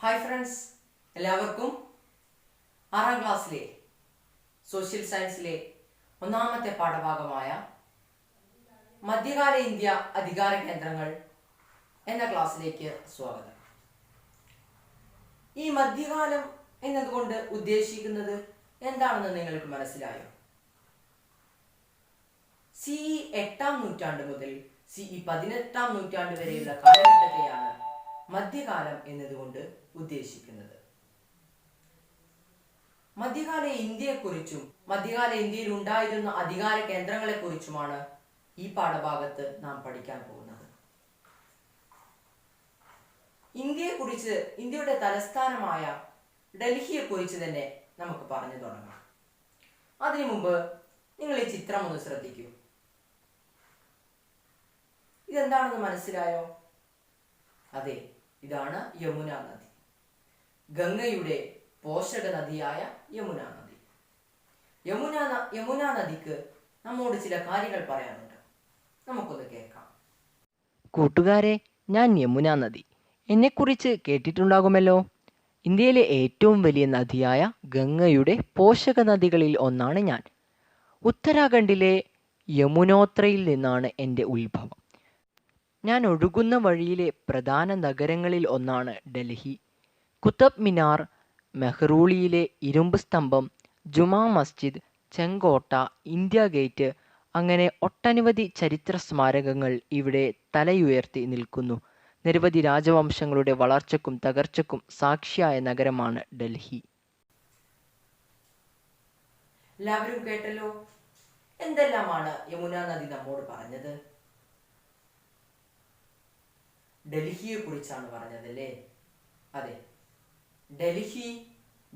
Hi friends എല്ലാവർക്കും ആറാം ക്ലാസ്സിലെ സോഷ്യൽ സയൻസിലെ ഒന്നാമത്തെ പാഠഭാഗമായ മധ്യകാല ഇന്ത്യ അധികാര കേന്ദ്രങ്ങൾ എന്ന ക്ലാസ്സിലേക്ക് സ്വാഗതം. ഈ മധ്യകാലം എന്നതുകൊണ്ട് ഉദ്ദേശിക്കുന്നത് എന്താണെന്ന് നിങ്ങൾക്ക് മനസ്സിലായോ? സി ഇ എട്ടാം നൂറ്റാണ്ട് മുതൽ സി ഇ പതിനെട്ടാം നൂറ്റാണ്ട് വരെയുള്ള കാലഘട്ടത്തെയാണ് മധ്യകാലം എന്നതുകൊണ്ട് ഉദ്ദേശിക്കുന്നത്. മധ്യകാല ഇന്ത്യയെക്കുറിച്ചും മധ്യകാല ഇന്ത്യയിൽ ഉണ്ടായിരുന്ന അധികാര കേന്ദ്രങ്ങളെക്കുറിച്ചുമാണ് ഈ പാഠഭാഗത്ത് നാം പഠിക്കാൻ പോകുന്നത്. ഇന്ത്യയെക്കുറിച്ച് ഇന്ത്യയുടെ തലസ്ഥാനമായ ഡൽഹിയെക്കുറിച്ച് തന്നെ നമുക്ക് പറഞ്ഞു തുടങ്ങാം. അതിനു മുമ്പ് നിങ്ങൾ ഈ ചിത്രം ഒന്ന് ശ്രദ്ധിക്കൂ. ഇതെന്താണെന്ന് മനസ്സിലായോ? അതെ ഇതാണ് യമുന നദി. ഗംഗയുടെ പോഷക നദിയായ യമുന നദി. യമുന യമുന നദിക്ക് നമ്മോട് ചില കാര്യങ്ങൾ പറയാനുണ്ട്. നമുക്കൊന്ന് കേൾക്കാം. കൂട്ടുകാരെ ഞാൻ യമുന നദി. എന്നെക്കുറിച്ച് കേട്ടിട്ടുണ്ടാകുമല്ലോ. ഇന്ത്യയിലെ ഏറ്റവും വലിയ നദിയായ ഗംഗയുടെ പോഷക നദികളിൽ ഒന്നാണ് ഞാൻ. ഉത്തരാഖണ്ഡിലെ യമുനോത്രയിൽ നിന്നാണ് എന്റെ ഉത്ഭവം. ഞാൻ ഒഴുകുന്ന വഴിയിലെ പ്രധാന നഗരങ്ങളിൽ ഒന്നാണ് ഡൽഹി. കുത്തബ് മിനാർ മെഹ്റൂളിയിലെ ഇരുമ്പ് സ്തംഭം ജുമാ മസ്ജിദ് ചെങ്കോട്ട ഇന്ത്യ ഗേറ്റ് അങ്ങനെ ഒട്ടനവധി ചരിത്ര സ്മാരകങ്ങൾ ഇവിടെ തലയുയർത്തി നിൽക്കുന്നു. നിരവധി രാജവംശങ്ങളുടെ വളർച്ചക്കും തകർച്ചക്കും സാക്ഷിയായ നഗരമാണ് ഡൽഹി. എല്ലാവരും കേട്ടല്ലോ? എന്തെല്ലാമാണ് യമുന നദി നമ്മോട് പറഞ്ഞത്? ഡൽഹിയെ കുറിച്ചാണ് പറഞ്ഞതല്ലേ? അതെ. ഡൽഹി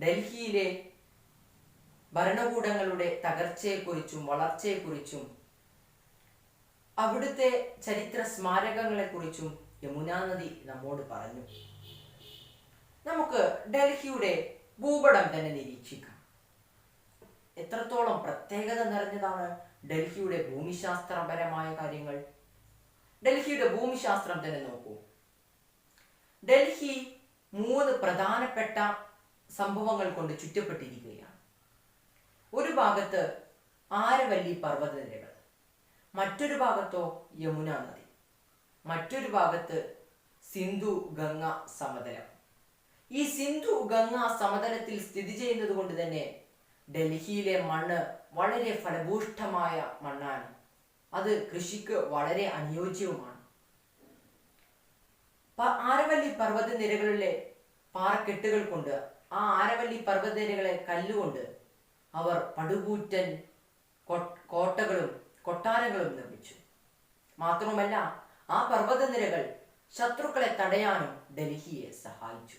ഡൽഹിയിലെ ഭരണകൂടങ്ങളുടെ തകർച്ചയെക്കുറിച്ചും വളർച്ചയെക്കുറിച്ചും അവിടുത്തെ ചരിത്ര സ്മാരകങ്ങളെക്കുറിച്ചും യമുനാ നദി നമ്മോട് പറഞ്ഞു. നമുക്ക് ഡൽഹിയുടെ ഭൂപടം തന്നെ നിരീക്ഷിക്കാം. എത്രത്തോളം പ്രത്യേകത നിറഞ്ഞതാണ് ഡൽഹിയുടെ ഭൂമിശാസ്ത്രപരമായ കാര്യങ്ങൾ. ഡൽഹിയുടെ ഭൂമിശാസ്ത്രം തന്നെ നോക്കൂ. ഡൽഹി മൂന്ന് പ്രധാനപ്പെട്ട സംഭവങ്ങൾ കൊണ്ട് ചുറ്റപ്പെട്ടിരിക്കുകയാണ്. ഒരു ഭാഗത്ത് ആരവല്ലി പർവതനിരകൾ മറ്റൊരു ഭാഗത്തോ യമുന നദി മറ്റൊരു ഭാഗത്ത് സിന്ധു ഗംഗ സമതലം. ഈ സിന്ധു ഗംഗ സമതലത്തിൽ സ്ഥിതി ചെയ്യുന്നത് കൊണ്ട് തന്നെ ഡൽഹിയിലെ മണ്ണ് വളരെ ഫലഭൂഷ്ഠമായ മണ്ണാണ്. അത് കൃഷിക്ക് വളരെ അനുയോജ്യവുമാണ്. ആരവല്ലി പർവതനിരകളിലെ പാറക്കെട്ടുകൾ കൊണ്ട് ആ ആരവല്ലി പർവതനിരകളെ കല്ലുകൊണ്ട് അവർ പടുകൂറ്റൻ കോട്ടകളും കൊട്ടാരങ്ങളും നിർമ്മിച്ചു. മാത്രമല്ല ആ പർവതനിരകൾ ശത്രുക്കളെ തടയാനും ഡൽഹിയെ സഹായിച്ചു.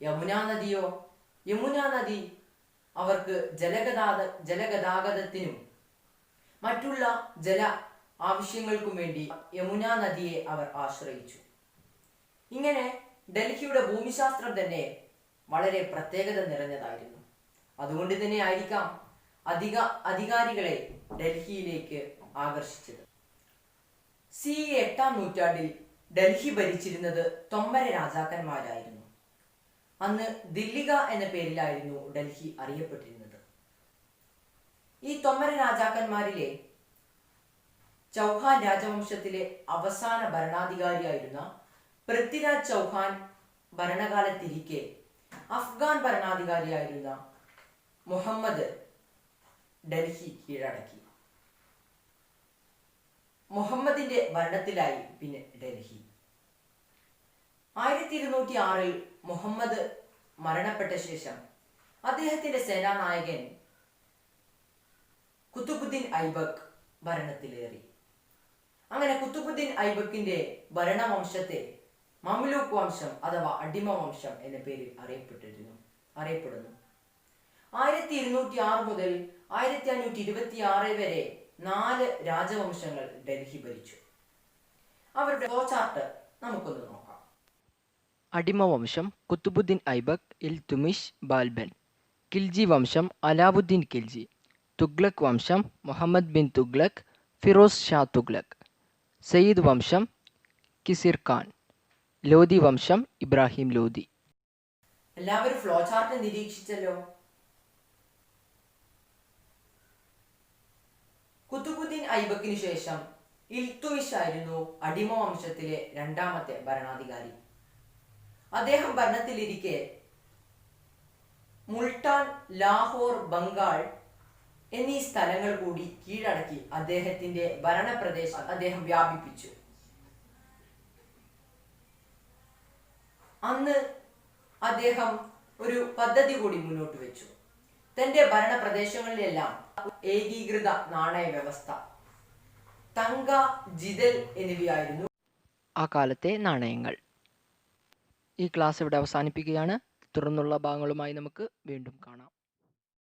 യമുനാ നദിയോ യമുനാ നദി അവർക്ക് ജലഗതാഗത ജലഗതാഗതത്തിനും മറ്റുള്ള ജല ആവശ്യങ്ങൾക്കും വേണ്ടി യമുന നദിയെ അവർ ആശ്രയിച്ചു. ഇങ്ങനെ ഡൽഹിയുടെ ഭൂമിശാസ്ത്രം തന്നെ വളരെ പ്രത്യേകത നിറഞ്ഞതായിരുന്നു. അതുകൊണ്ട് തന്നെ ആയിരിക്കാം അധിക അധികാരികളെ ഡൽഹിയിലേക്ക് ആകർഷിച്ചത്. സി എട്ടാം നൂറ്റാണ്ടിൽ ഡൽഹി ഭരിച്ചിരുന്നത് തൊമ്പര രാജാക്കന്മാരായിരുന്നു. അന്ന് ദില്ലിക എന്ന പേരിലായിരുന്നു ഡൽഹി അറിയപ്പെട്ടിരുന്നത്. ഈ തൊമ്മര രാജാക്കന്മാരിലെ ചൗഹാൻ രാജവംശത്തിലെ അവസാന ഭരണാധികാരിയായിരുന്ന പൃഥ്വിരാജ് ചൗഹാൻ ഭരണകാലത്തിരിക്കെ അഫ്ഗാൻ ഭരണാധികാരിയായിരുന്ന മുഹമ്മദ് ഡൽഹി കീഴടക്കി. മുഹമ്മദിന്റെ ഭരണത്തിലായി പിന്നെ ഡൽഹി. ആയിരത്തി ഇരുന്നൂറ്റി ആറിൽ മുഹമ്മദ് മരണപ്പെട്ട ശേഷം അദ്ദേഹത്തിന്റെ സേനാനായകൻ കുത്തുബുദ്ദീൻ ഐബക് ഭരണത്തിലേറി. അങ്ങനെ കുത്തുബുദ്ദീൻ ഐബക്കിന്റെ ഭരണവംശത്തെ മംലൂക്ക് വംശം അഥവാ അടിമ വംശം എന്ന പേരിൽ അറിയപ്പെട്ടിരുന്നു അറിയപ്പെടുന്നു. ആയിരത്തി ഇരുന്നൂറ്റി ആറ് മുതൽ ആയിരത്തി അഞ്ഞൂറ്റി ഇരുപത്തി ആറ് വരെ നാല് രാജവംശങ്ങൾ ഡൽഹി ഭരിച്ചു. അവരുടെ ഫ്ലോചാർട്ട് നമുക്കൊന്ന് നോക്കാം. അടിമ വംശം കുത്തുബുദ്ദീൻ ഐബക് ഇൽ തുമിഷ് ബാൽബൻ. കിൽജി വംശം അലാവുദ്ദീൻ കിൽജി. തുഗ്ലക് വംശം മുഹമ്മദ് ബിൻ തുഗ്ലക് ഫിറോസ് ഷാ തുഗ്ലക്. സയ്യിദ് വംശം കിസിർ ഖാൻ. ലോധി വംശം ഇബ്രാഹിം ലോധി എല്ലാവരും ഫ്ലോ ചാർട്ട് നിരീക്ഷിച്ചല്ലോ? കുത്തുബുദ്ദീൻ ഐബക്കിന് ശേഷം ഇൽത്തുമിഷ് ആയിരുന്നു അടിമ വംശത്തിലെ രണ്ടാമത്തെ ഭരണാധികാരി. അദ്ദേഹം ഭരണത്തിലിരിക്കെ മുൾട്ടാൻ ലാഹോർ ബംഗാൾ എന്നീ സ്ഥലങ്ങൾ കൂടി കീഴടക്കി അദ്ദേഹത്തിന്റെ ഭരണപ്രദേശം അദ്ദേഹം വ്യാപിപ്പിച്ചു. അന്ന് അദ്ദേഹം ഒരു പദ്ധതി കൂടി മുന്നോട്ട് വെച്ചു. തന്റെ ഭരണപ്രദേശങ്ങളിലെല്ലാം ഏകീകൃത നാണയ വ്യവസ്ഥ തങ്ക ജിതൽ എന്നിവയായിരുന്നു. ആ കാലത്തെ നാണയങ്ങൾ. ഈ ക്ലാസ് ഇവിടെ അവസാനിപ്പിക്കുകയാണ്. തുടർന്നുള്ള ഭാഗങ്ങളുമായി നമുക്ക് വീണ്ടും കാണാം.